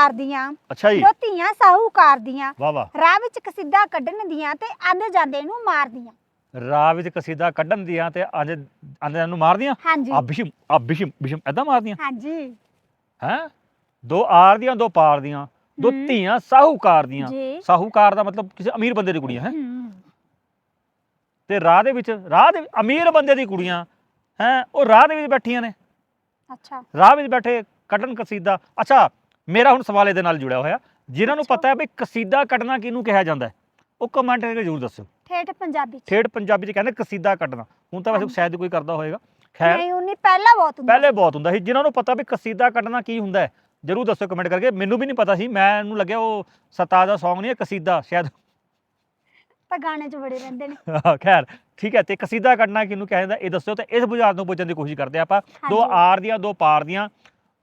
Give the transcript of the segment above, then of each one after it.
ਪਰਿਵਾਰ ਦੀਆਂ ਅੱਛਾ ਜੀ। ਦੋ ਧੀਆਂ ਸਾਹੂਕਾਰ ਦੀਆਂ ਵਾਹ ਵਾਹ। ਰਾਹ ਵਿੱਚ ਕਸਿੱਦਾ ਕੱਢਣ ਦੀਆਂ ਤੇ ਆਂਦੇ ਜਾਂਦੇ ਨੂੰ ਮਾਰਦੀਆਂ। ਰਾਹ ਵਿੱਚ ਕਸੀਦਾ ਕੱਢਣ ਦੀਆਂ ਤੇ ਅੱਜ ਆਂਦੇ ਨੂੰ ਮਾਰਦੀਆਂ? ਹਾਂਜੀ। ਬਿਸ਼ਮ ਆ ਬਿਸ਼ਮ ਐਦਾਂ ਮਾਰਦੀਆਂ? ਹਾਂਜੀ। ਹੈ? ਦੋ ਆਰ ਦੀਆਂ ਦੋ ਪਾਰ ਦੀਆਂ ਦੋ ਹਮ। ਧੀਆਂ ਸਾਹੂਕਾਰ ਦੀਆਂ। ਜੀ। ਸਾਹੂਕਾਰ ਦਾ ਮਤਲਬ ਕਿਸੇ ਅਮੀਰ ਬੰਦੇ ਦੀ ਕੁੜੀਆਂ ਹੈ। ਤੇ ਰਾਹ ਦੇ ਵਿੱਚ ਰਾਹ ਦੇ ਅਮੀਰ ਬੰਦੇ ਦੀ ਕੁੜੀਆਂ ਹੈ? ਉਹ ਰਾਹ ਦੇ ਵਿੱਚ ਬੈਠੀਆਂ ਨੇ। ਅੱਛਾ। ਰਾਹ ਵਿੱਚ ਬੈਠੇ ਕੱਢਣ ਕਸੀਦਾ। ਅੱਛਾ ਮੇਰਾ ਹੁਣ ਸਵਾਲ ਇਹਦੇ ਨਾਲ ਜੁੜਿਆ ਹੋਇਆ। ਜਿਨ੍ਹਾਂ ਨੂੰ। ਪਤਾ ਹੈ ਵੀ ਕਸੀਦਾ ਕੱਢਣਾ ਕਿਹਨੂੰ ਕਿਹਾ ਜਾਂਦਾ ਹੈ ਉਹ ਕਮੈਂਟ ਕਰਕੇ ਜ਼ਰੂਰ ਦੱਸਿਓ। ਠੇਠ ਪੰਜਾਬੀ ਚ। ਠੇਠ ਪੰਜਾਬੀ ਚ ਕਹਿੰਦੇ ਕਸੀਦਾ ਕੱਢਣਾ ਹੁਣ ਤਾਂ ਵੈਸੇ। ਸ਼ਾਇਦ ਕੋਈ ਕਰਦਾ ਹੋਏਗਾ ਖੈਰ ਨਹੀਂ ਉਨੀ ਪਹਿਲਾਂ ਬਹੁਤ ਹੁੰਦਾ ਪਹਿਲੇ ਬਹੁਤ ਹੁੰਦਾ ਸੀ। ਜਿਨ੍ਹਾਂ ਨੂੰ ਪਤਾ ਵੀ ਕਸੀਦਾ ਕੱਢਣਾ ਕੀ ਹੁੰਦਾ ਹੈ ਜਰੂਰ ਦੱਸੋ ਕਮੈਂਟ ਕਰਕੇ। ਮੈਨੂੰ ਵੀ ਨਹੀਂ ਪਤਾ ਸੀ। ਮੈਨੂੰ ਲੱਗਿਆ ਉਹ ਸਤਾ ਦਾ Song ਨਹੀਂ ਹੈ ਕਸੀਦਾ ਸ਼ਾਇਦ। ਤਾਂ ਗਾਣੇ 'ਚ ਬੜੇ ਰਹਿੰਦੇ ਨੇ। ਖੈਰ ਠੀਕ ਹੈ। ਤੇ ਕਸੀਦਾ ਕੱਢਣਾ ਕਿਹਨੂੰ ਕਿਹਾ ਜਾਂਦਾ ਇਹ ਦੱਸੋ ਤੇ ਇਸ ਬੁਝਾਰਤ ਨੂੰ ਪੁੱਛਣ ਦੀ ਕੋਸ਼ਿਸ਼ ਕਰਦੇ ਆਪਾਂ। ਦੋ। ਆਰ ਦੀਆਂ ਦੋ ਪਾਰ ਦੀਆਂ।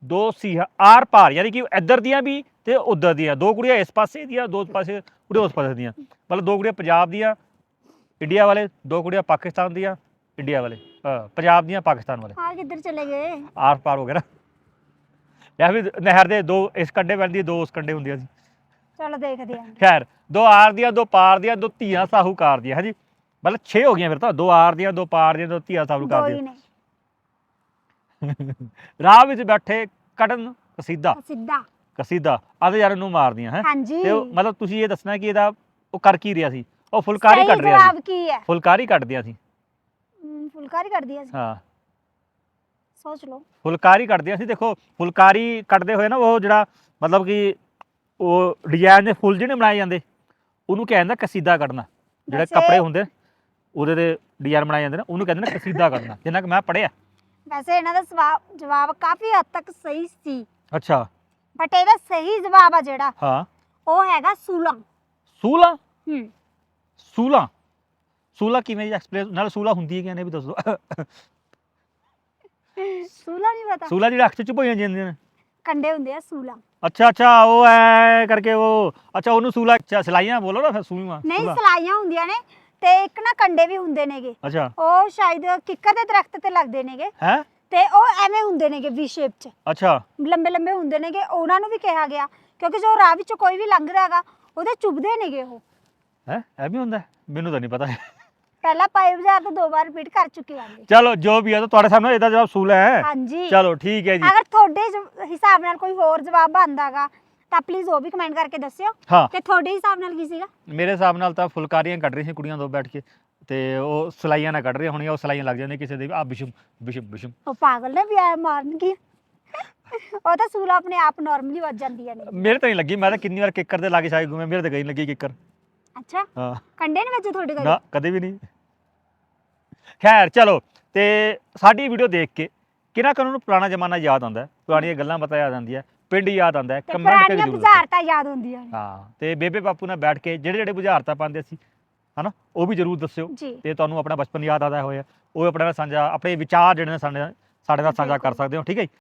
ਦੋ ਸੀ ਆਰ ਪਾਰ ਯਾਨੀ ਕਿ ਇੱਧਰ ਦੀਆਂ ਵੀ ਤੇ ਉੱਧਰ ਦੀਆਂ। ਦੋ ਕੁੜੀਆਂ ਇਸ ਪਾਸੇ ਦੀਆਂ ਦੋ ਪਾਸੇ ਕੁੜੀਆਂ ਉਸ ਪਾਸੇ ਦੀਆਂ। ਮਤਲਬ ਦੋ ਕੁੜੀਆਂ ਪੰਜਾਬ ਦੀਆਂ ਇੰਡੀਆ ਵਾਲੇ ਦੋ ਕੁੜੀਆਂ ਪਾਕਿਸਤਾਨ ਦੀਆਂ ਇੰਡੀਆ ਵਾਲੇ। ਪੰਜਾਬ ਦੀਆਂ ਪਾਕਿਸਤਾਨ ਵਾਲੇ। ਆ ਕਿੱਧਰ ਚਲੇ ਗਏ? ਆਰ ਪਾਰ ਹੋ ਗਿਆ ਨਾ। ਜਾਂ ਵੀ ਨਹਿਰ ਦੇ ਦੋ ਇਸ ਕੰਢੇ ਪੈਂਦੀ ਦੋ ਉਸ ਕੰਢੇ ਹੁੰਦੀਆਂ ਸੀ। ਚਲੋ ਦੇਖਦੇ ਆਂ। ਖੈਰ ਦੋ ਆਰ ਦੀਆਂ ਦੋ ਪਾਰ ਦੀਆਂ ਦੋ ਧੀਆਂ ਸਾਹੂਕਾਰ ਦੀਆਂ ਹਾਂਜੀ। ਮਤਲਬ 6 ਹੋ ਗਈਆਂ ਫਿਰ ਤਾਂ। ਦੋ ਆਰ ਦੀਆਂ ਦੋ ਪਾਰ ਦੀਆਂ ਦੋ ਧੀਆਂ ਸਾਹੂਕਾਰ ਦੀਆਂ। ਨੇ। ਰਾਹ ਵਿੱਚ ਬੈਠੇ ਕੱਢਣ ਕਸੀਦਾ। ਸਿੱਧਾ ਕਸੀਦਾ। ਆਦੇ ਯਾਰ ਨੂੰ ਮਾਰਦੀਆਂ ਹੈ। ਹਾਂਜੀ। ਤੇ ਉਹ- ਮਤਲਬ ਤੁਸੀਂ ਇਹ ਦੱਸਣਾ ਕਿ ਇਹਦਾ ਉਹ ਕਰ ਕੀ ਰਿਹਾ ਸੀ? ਉਹ ਫੁਲਕਾਰੀ ਸਹੀ ਕੱਢ ਰਿਹਾ ਜਵਾਬ ਸੀ ਕੀ ਹੈ? ਫੁਲਕਾਰੀ ਕੱਢਦਿਆਂ ਸੀ। ਹਮ, ਫੁਲਕਾਰੀ ਕੱਢਦੀ ਸੀ। ਹਾਂ। ਸੋਚ ਲਓ। ਫੁਲਕਾਰੀ ਕੱਢਦਿਆਂ ਸੀ। ਦੇਖੋ ਫੁਲਕਾਰੀ ਕੱਢਦੇ ਹੋਏ ਨਾ ਉਹ ਜਿਹੜਾ ਮਤਲਬ ਕਿ ਉਹ ਡਿਜ਼ਾਈਨ ਦੇ ਫੁੱਲ ਜਿਹੜੇ ਬਣਾਏ ਜਾਂਦੇ ਉਹਨੂੰ ਕਿਹਾ ਜਾਂਦਾ ਕਸੀਦਾ ਕੱਢਣਾ। ਜਿਹੜੇ ਵੈਸੇ- ਕੱਪੜੇ ਹੁੰਦੇ ਉਹਦੇ ਤੇ ਡਿਜ਼ਾਈਨ ਬਣਾਏ ਜਾਂਦੇ ਨੇ ਉਹਨੂੰ ਕਹਿੰਦੇ ਨੇ ਕਸੀਦਾ ਕੱਢਣਾ। ਜਿੰਨਾ ਕਿ ਮੈਂ ਪੜਿਆ ਵੈਸੇ ਇਹਨਾਂ ਦਾ ਸਵਾ- ਜਵਾਬ ਕਾਫੀ ਹੱਦ ਤੱਕ ਸਹੀ ਸੀ। ਅੱਛਾ। ਬਟ ਇਹਦਾ ਸਹੀ ਜਵਾਬ ਆ ਜਿਹੜਾ ਹਾਂ। ਉਹ ਹੈਗਾ ਸੂਲਾ। ਸੂਲਾ? ਹੂੰ। ਸੂਲਾ? ਸੂਲਾ ਕਿਵੇਂ ਜੀ ਐਕਸਪਲੇਨ ਨਾਲ ਸੂਲਾ ਹੁੰਦੀ ਹੈ ਕਿ ਨਹੀਂ ਵੀ ਦੱਸੋ ਸੂਲਾ ਨਹੀਂ ਪਤਾ। ਸੂਲਾ ਜਿਹੜਾ ਅੱਖ ਚ ਚੁਭਾਈਆਂ ਜਾਂਦੀਆਂ ਨੇ। ਕੰਡੇ ਹੁੰਦੇ ਆ ਸੂਲਾ। ਅੱਛਾ ਅੱਛਾ ਉਹ ਐ ਕਰਕੇ ਉਹ ਅੱਛਾ ਉਹਨੂੰ ਸੂਲਾ ਅੱਛਾ ਸਲਾਈਆਂ ਬੋਲੋ ਨਾ ਫਿਰ ਸੂਲਾ ਨਹੀਂ ਸੂਲਾ। ਸਲਾਈਆਂ ਹੁੰਦੀਆਂ ਨੇ। ਤੇ ਇੱਕ ਨਾ ਕੰਡੇ ਵੀ ਹੁੰਦੇ ਨੇਗੇ। ਅੱਛਾ। ਉਹ ਸ਼ਾਇਦ ਕਿੱਕਰ ਦੇ ਦਰਖਤ ਤੇ ਲੱਗਦੇ ਨੇਗੇ। ਹੈ? ਤੇ ਉਹ ਐਵੇਂ ਹੁੰਦੇ ਨੇਗੇ ਵੀ ਸ਼ੇਪ 'ਚ। ਅੱਛਾ। ਲੰਬੇ ਲੰਬੇ ਹੁੰਦੇ ਨੇਗੇ ਉਹਨਾਂ ਨੂੰ ਵੀ ਕਿਹਾ ਗਿਆ। ਕਿਉਂਕਿ ਜੋ ਰਾਹ ਵਿੱਚੋਂ ਕੋਈ ਵੀ ਲੰਘਦਾ ਹੈਗਾ ਉਹਦੇ ਚੁਭਦੇ ਨੇਗੇ ਉਹ। ਹੈ? ਇਹ ਵੀ ਹੁੰਦਾ? ਹੈ? ਮੈਨੂੰ ਤਾਂ ਨਹੀਂ ਪਤਾ। ਪਹਿਲਾਂ ਪਾਈ ਬਾਜ਼ਾਰ ਤੋਂ ਦੋ ਵਾਰ ਰਿਪੀਟ ਕਰ ਚੁੱਕੇ ਆਂਗੇ ਚਲੋ ਜੋ ਵੀ ਹੈ ਤਾਂ ਤੁਹਾਡੇ ਸਾਹਮਣੇ ਇਹਦਾ ਜਵਾਬ ਸੂਲਾ ਹੈ। ਹਾਂਜੀ। ਚਲੋ ਠੀਕ ਹੈ ਜੀ। ਅਗਰ ਤੁਹਾਡੇ ਜ- ਹਿਸਾਬ ਨਾਲ ਕੋਈ ਹੋਰ ਜਵਾਬ ਆਂਦਾਗਾ ਤਾਂ ਪਲੀਜ਼ ਉਹ ਵੀ ਕਮੈਂਟ ਕਰਕੇ ਦੱਸਿਓ। ਹਾਂ। ਤੇ ਤੁਹਾਡੇ ਹਿਸਾਬ ਨਾਲ ਕੀ ਸੀਗਾ? ਮੇਰੇ ਹਿਸਾਬ ਨਾਲ ਤਾਂ ਫੁਲਕਾਰੀਆਂ ਕੱਢ ਰਹੀਆਂ ਸੀ ਕੁੜੀਆਂ ਦੋ ਬੈਠ ਕੇ। ਤੇ ਉਹ ਸਲਾਈਆਂ ਨਾ ਕੱਢ ਰਹੀਆਂ ਹੋਣੀਆਂ ਉਹ ਸਲਾਈਆਂ ਲੱਗ ਜਾਂਦੀਆਂ ਕਿਸੇ ਦੇ ਆ ਬਿਸ਼ਮ ਬਿਸ਼ਮ ਬਿਸ਼ਮ ਉਹ ਪਾਗਲ ਨੇ ਵੀ ਆਇਆ ਮਾਰਨ ਕੀ? ਉਹ ਤਾਂ ਸੂਲ ਆਪਣੇ ਆਪ ਨਾਰਮਲੀ ਵੱਜ ਜਾਂਦੀਆਂ ਨੇ। ਮੇਰੇ ਤਾਂ ਨਹੀਂ ਲੱਗੀ ਮੈਂ ਤਾਂ ਕਿੰਨੀ ਵਾਰ ਕਿੱਕਰ ਦੇ ਲਾਗੇ ਛਾਈ ਘੁੰਮੇ ਮੇਰੇ ਤਾਂ ਗਈ ਲੱਗੀ ਕਿੱਕਰ। ਅੱਛਾ। ਹਾਂ। ਕੰਡੇ ਨੇ ਵਿੱਚ ਤੁਹਾਡੇ ਘਰੇ ਨਾ ਕਦੇ? ਵੀ ਨਹੀਂ ਖੈਰ ਚਲੋ। ਤੇ ਸਾਡੀ ਵੀਡੀਓ ਦੇਖ ਕੇ ਕਿਹਨਾਂ ਕਾਨੂੰ ਨੂੰ ਪੁਰਾਣਾ ਜ਼ਮਾਨਾ ਯਾਦ ਆਉਂਦਾ? ਹੈ ਪੁਰਾਣੀਆਂ ਗੱਲਾਂ ਪਤਾ ਯਾਦ ਆਉਂਦੀਆਂ। ਪਿੰਡ ਯਾਦ ਆਉਂਦਾ ਹੈ ਤੇ ਕਮੈਂਟ ਕਰਕੇ ਪੁਰਾਣੀਆਂ ਜ਼ਰੂਰ ਦੱਸੋ ਬੁਝਾਰਤਾਂ ਯਾਦ ਹੁੰਦੀਆਂ ਨੇ। ਹਾਂ ਤੇ ਬੇਬੇ ਬਾਪੂ ਨਾਲ ਬੈਠ ਕੇ ਜਿਹੜੇ ਜਿਹੜੇ ਬੁਝਾਰਤਾਂ ਪਾਉਂਦੇ ਸੀ ਹਨਾ ਉਹ ਵੀ ਜ਼ਰੂਰ ਦੱਸਿਓ। ਜੀ। ਤੇ ਤੁਹਾਨੂੰ ਆਪਣਾ ਬਚਪਨ ਯਾਦ ਆਦਾ ਹੋਇਆ ਉਹ ਆਪਣੇ ਨਾਲ ਸਾਂਝਾ ਆਪਣੇ ਵਿਚਾਰ ਜਿਹੜੇ ਨੇ ਸਾਡੇ ਨਾਲ ਸਾਡੇ ਨਾਲ ਸਾਂਝਾ ਕਰ ਸਕਦੇ ਹੋ ਠੀਕ ਹੈ ਜੀ?